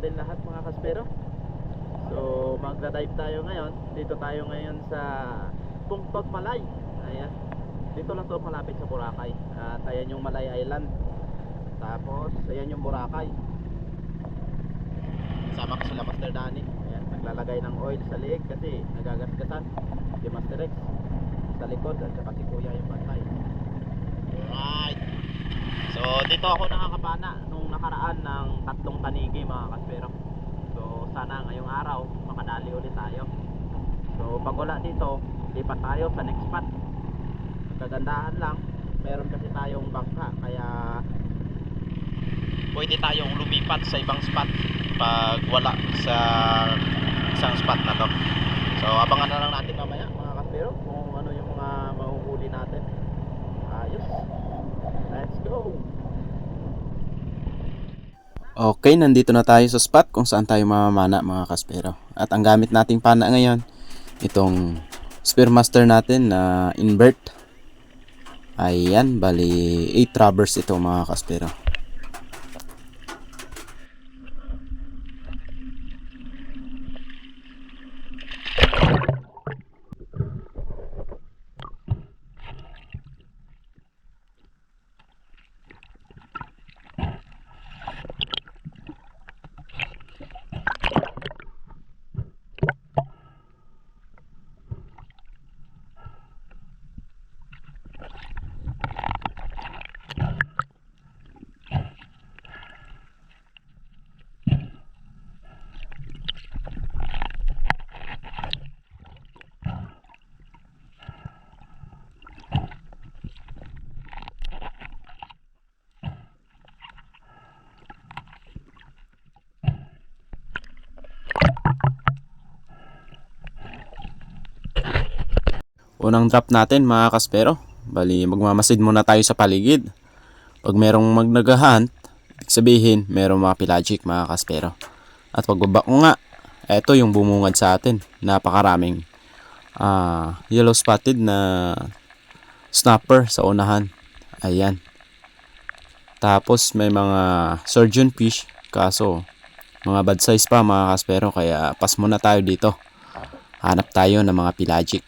natin lahat mga kaspero. So magda-dive tayo ngayon. Dito tayo ngayon sa Pungtot Malay. Ayan. Dito lang to malapit sa Boracay. At ayan yung Malay Island. Tapos ayan yung Boracay. Sama ko sila Master Danny. Ayan, naglalagay ng oil sa leeg kasi nagagasgasan. Si Master Rex sa likod at saka si Kuya yung bantay. Alright. So dito ako nakakapana nung nakaraan ng tatlong tanigi mga kaspero. So sana ngayong araw makadali ulit tayo. So pag wala dito, lipat tayo sa next spot. Kagandahan lang, meron kasi tayong bangka kaya pwede tayong lumipat sa ibang spot pag wala sa isang spot na to. So abangan na lang natin mamaya mga kaspero kung ano yung mga mahuhuli natin. Ayos. Let's go. Okay, nandito na tayo sa spot kung saan tayo mamamana mga kaspero. At ang gamit nating pana ngayon, itong Spearmaster natin na invert. Ayan, bali 8 rubbers ito mga kaspero. Unang drop natin mga kaspero. Bali, magmamasid muna tayo sa paligid. Pag merong magnagahunt, ibig sabihin, merong mga pelagic mga kaspero. At pagbaba ko nga, eto yung bumungad sa atin. Napakaraming ah, yellow spotted na snapper sa unahan. Ayan. Tapos may mga surgeon fish. Kaso, mga bad size pa mga kaspero. Kaya pas muna tayo dito. Hanap tayo ng mga pelagic.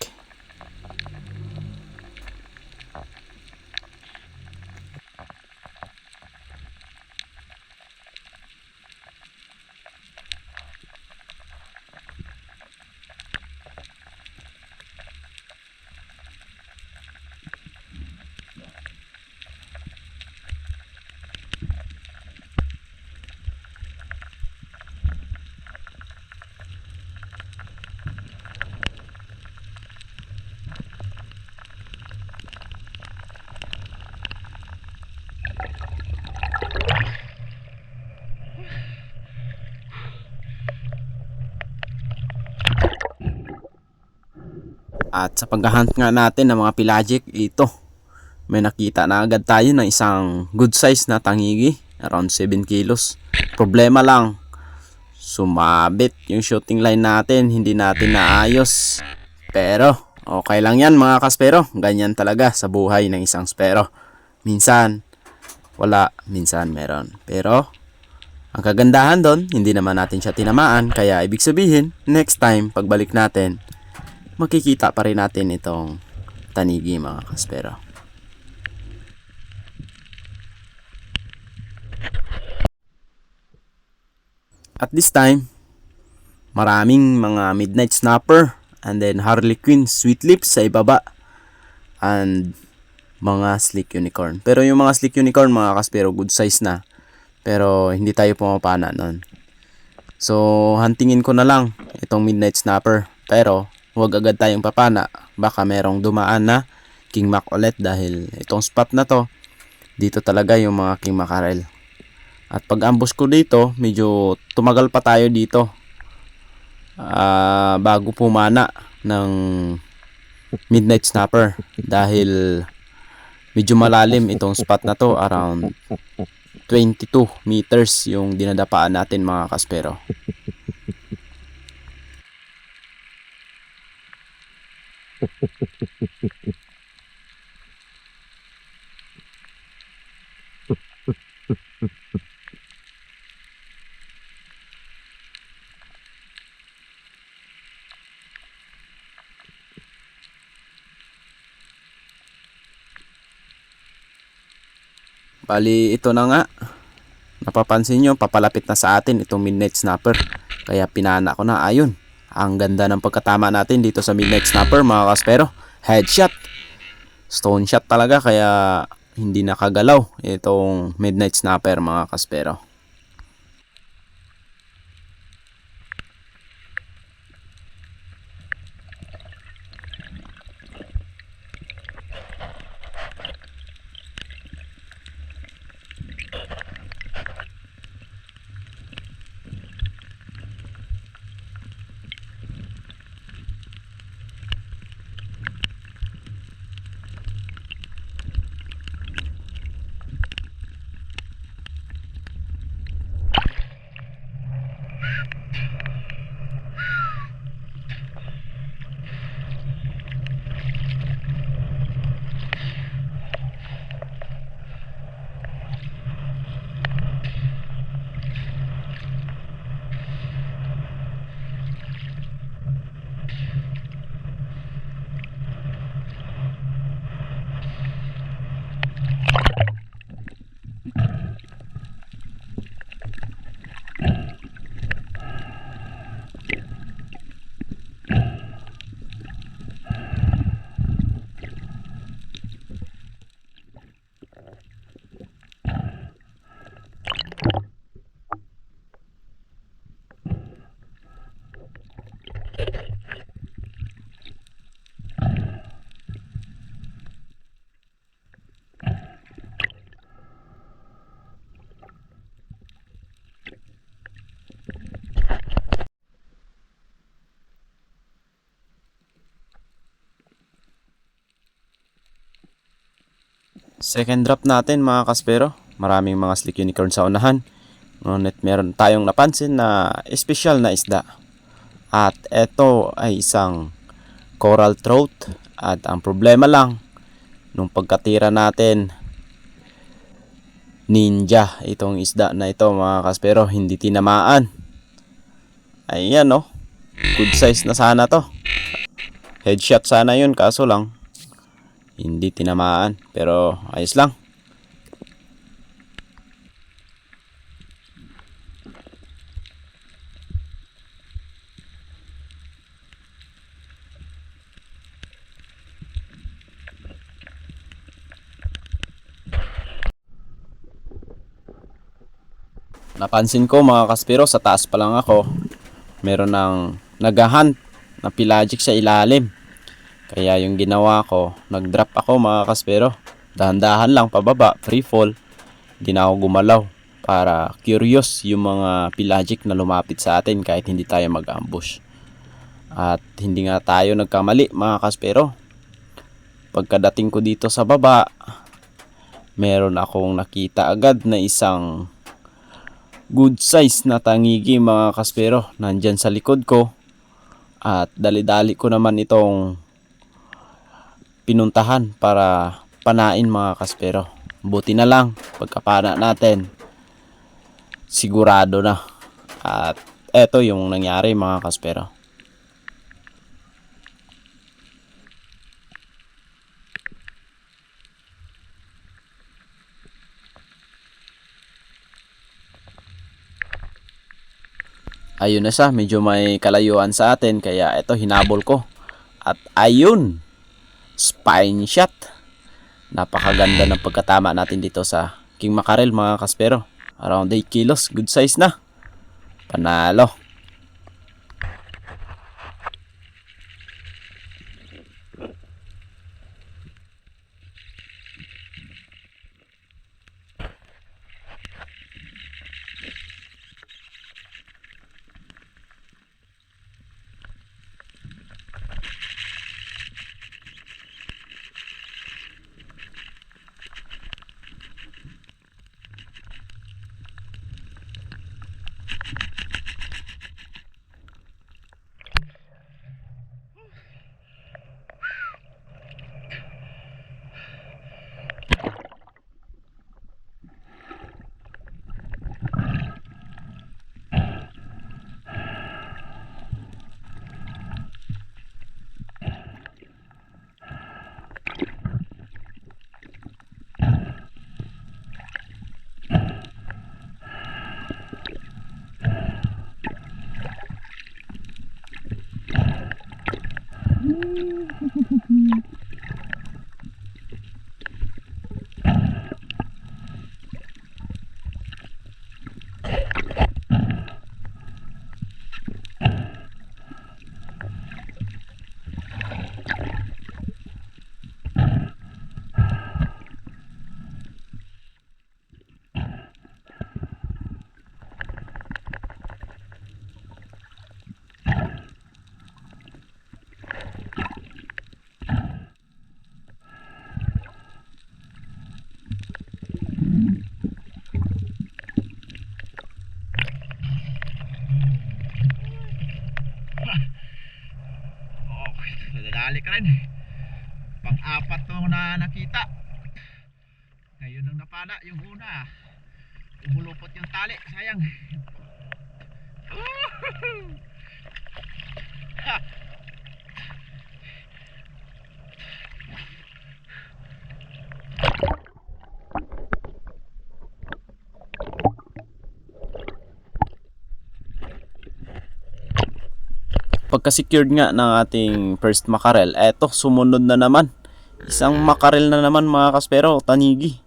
At sa paghahunt nga natin ng mga pelagic, ito. May nakita na agad tayo ng isang good size na tangigi. Around 7 kilos. Problema lang, sumabit yung shooting line natin. Hindi natin naayos. Pero, okay lang yan mga kaspero. Ganyan talaga sa buhay ng isang spero. Minsan, wala. Minsan meron. Pero, ang kagandahan doon, hindi naman natin siya tinamaan. Kaya ibig sabihin, next time, pagbalik natin, makikita pa rin natin itong tanigi mga kaspero. At this time, maraming mga midnight snapper and then harlequin sweet lips sa ibaba and mga slick unicorn. Pero yung mga slick unicorn mga kaspero good size na. Pero hindi tayo pumapana nun. So, huntingin ko na lang itong midnight snapper. Pero, huwag agad tayong papana. Baka merong dumaan na King Mac ulit dahil itong spot na to, dito talaga yung mga King Mackerel. At pag ambush ko dito, medyo tumagal pa tayo dito. Ah, bago pumana ng Midnight Snapper dahil medyo malalim itong spot na to around 22 meters yung dinadapaan natin mga kaspero. Bali, ito na nga. Napapansin nyo, papalapit na sa atin itong midnight snapper. Kaya pinana ko na. Ayun, ang ganda ng pagkatama natin dito sa midnight snapper mga kaspero. Headshot. Stone shot talaga kaya hindi nakagalaw itong midnight snapper mga kaspero. Second drop natin mga kaspero. Maraming mga slick unicorn sa unahan. Ngunit meron tayong napansin na espesyal na isda. At ito ay isang coral trout. At ang problema lang, nung pagkatira natin, ninja itong isda na ito mga kaspero. Hindi tinamaan. Ayan oh. Good size na sana to. Headshot sana yun kaso lang hindi tinamaan pero ayos lang. Napansin ko mga kaspiro sa taas pa lang ako meron ng nagahunt na pelagic sa ilalim kaya yung ginawa ko, nag-drop ako mga kaspero. Dahan-dahan lang pababa, free fall. Hindi na ako gumalaw para curious yung mga pelagic na lumapit sa atin kahit hindi tayo mag-ambush. At hindi nga tayo nagkamali mga kaspero. Pagkadating ko dito sa baba, meron akong nakita agad na isang good size na tangigi mga kaspero. Nandyan sa likod ko. At dali-dali ko naman itong pinuntahan para panain mga kaspero. Buti na lang, pagkapana natin, sigurado na. At eto yung nangyari mga kaspero. Ayun na siya, medyo may kalayuan sa atin kaya eto hinabol ko. At ayun, spine shot. Napakaganda ng pagkatama natin dito sa King Mackerel mga kaspero. Around 8 kilos, good size na. Panalo. Dali ka rin. Pang-apat to na nakita. Ngayon ang napana yung una. Umulupot yung tali. Sayang. Ha! Pagka-secured nga ng ating first makarel, eto sumunod na naman. Isang makarel na naman mga kaspero, tanigi.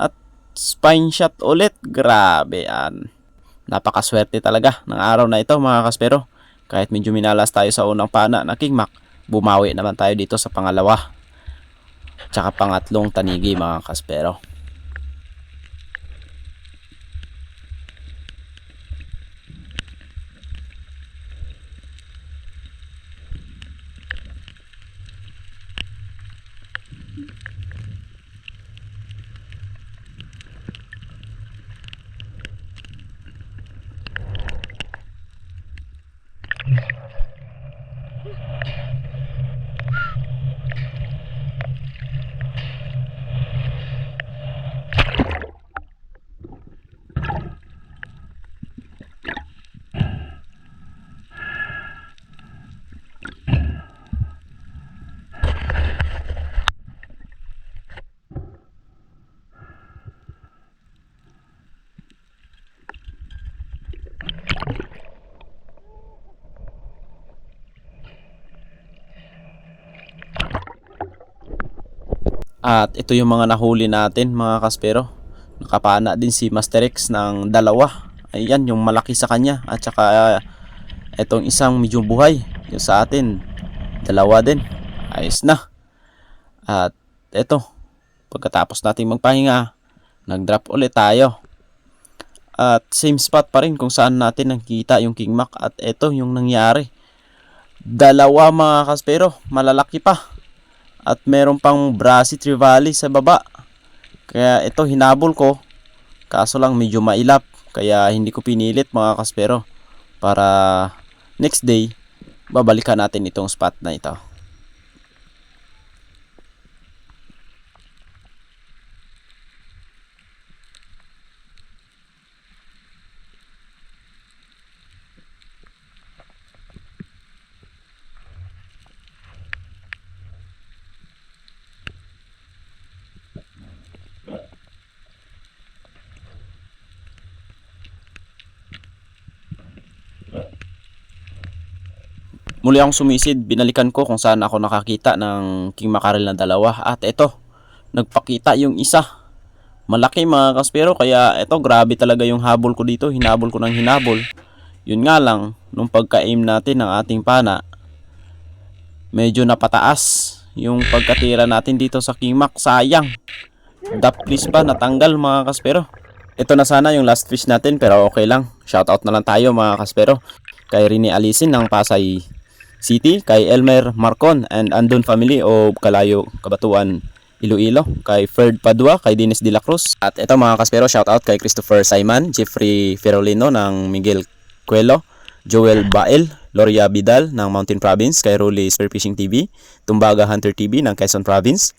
At spine shot ulit. Grabe yan. Napakaswerte talaga ng araw na ito mga kaspero. Kahit medyo minalas tayo sa unang pana na kingmak, bumawi naman tayo dito sa pangalawa. Tsaka pangatlong tanigi mga kaspero. At ito yung mga nahuli natin mga kaspero. Nakapana din si Master X ng dalawa. Ayan yung malaki sa kanya. At saka uh, itong isang medyo buhay. Yung sa atin. Dalawa din. Ayos na. At ito. Pagkatapos natin magpahinga. Nag-drop ulit tayo. At same spot pa rin kung saan natin nakita yung King Mac. At ito yung nangyari. Dalawa mga kaspero. Malalaki pa at meron pang Brasi Trivali sa baba. Kaya ito hinabol ko. Kaso lang medyo mailap. Kaya hindi ko pinilit mga kaspero. Para next day, babalikan natin itong spot na ito. Muli akong sumisid, binalikan ko kung saan ako nakakita ng King Mackerel na dalawa. At ito, nagpakita yung isa. Malaki mga kaspero, kaya ito grabe talaga yung habol ko dito. Hinabol ko ng hinabol. Yun nga lang, nung pagka-aim natin ng ating pana, medyo napataas yung pagkatira natin dito sa King Mac. Sayang. Daplis pa, natanggal mga kaspero. Ito na sana yung last fish natin pero okay lang. Shoutout na lang tayo mga kaspero. Kay Rini Alisin ng Pasay City, kay Elmer Marcon and Andon family o Kalayo, Kabatuan, Iloilo, kay Ferd Padua, kay Dennis De La Cruz. At ito mga kaspero, shoutout kay Christopher Simon, Jeffrey Ferolino ng Miguel Cuelo, Joel Bael, Loria Vidal ng Mountain Province, kay Rolly Spearfishing TV, Tumbaga Hunter TV ng Quezon Province,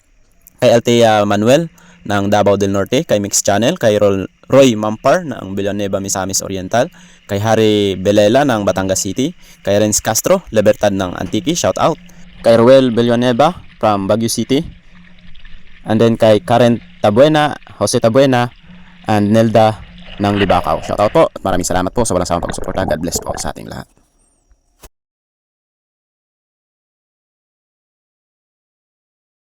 kay Altea Manuel ng Davao del Norte, kay Mix Channel, kay Rol- Roy Mampar ng Villanueva Misamis Oriental, kay Harry Belela ng Batangas City, kay Renz Castro, Libertad ng Antique, shout out, kay Ruel Villanueva from Baguio City, and then kay Karen Tabuena, Jose Tabuena, and Nelda ng Libacao. Shout out po maraming salamat po sa walang sawang pagsuporta. God bless po sa ating lahat.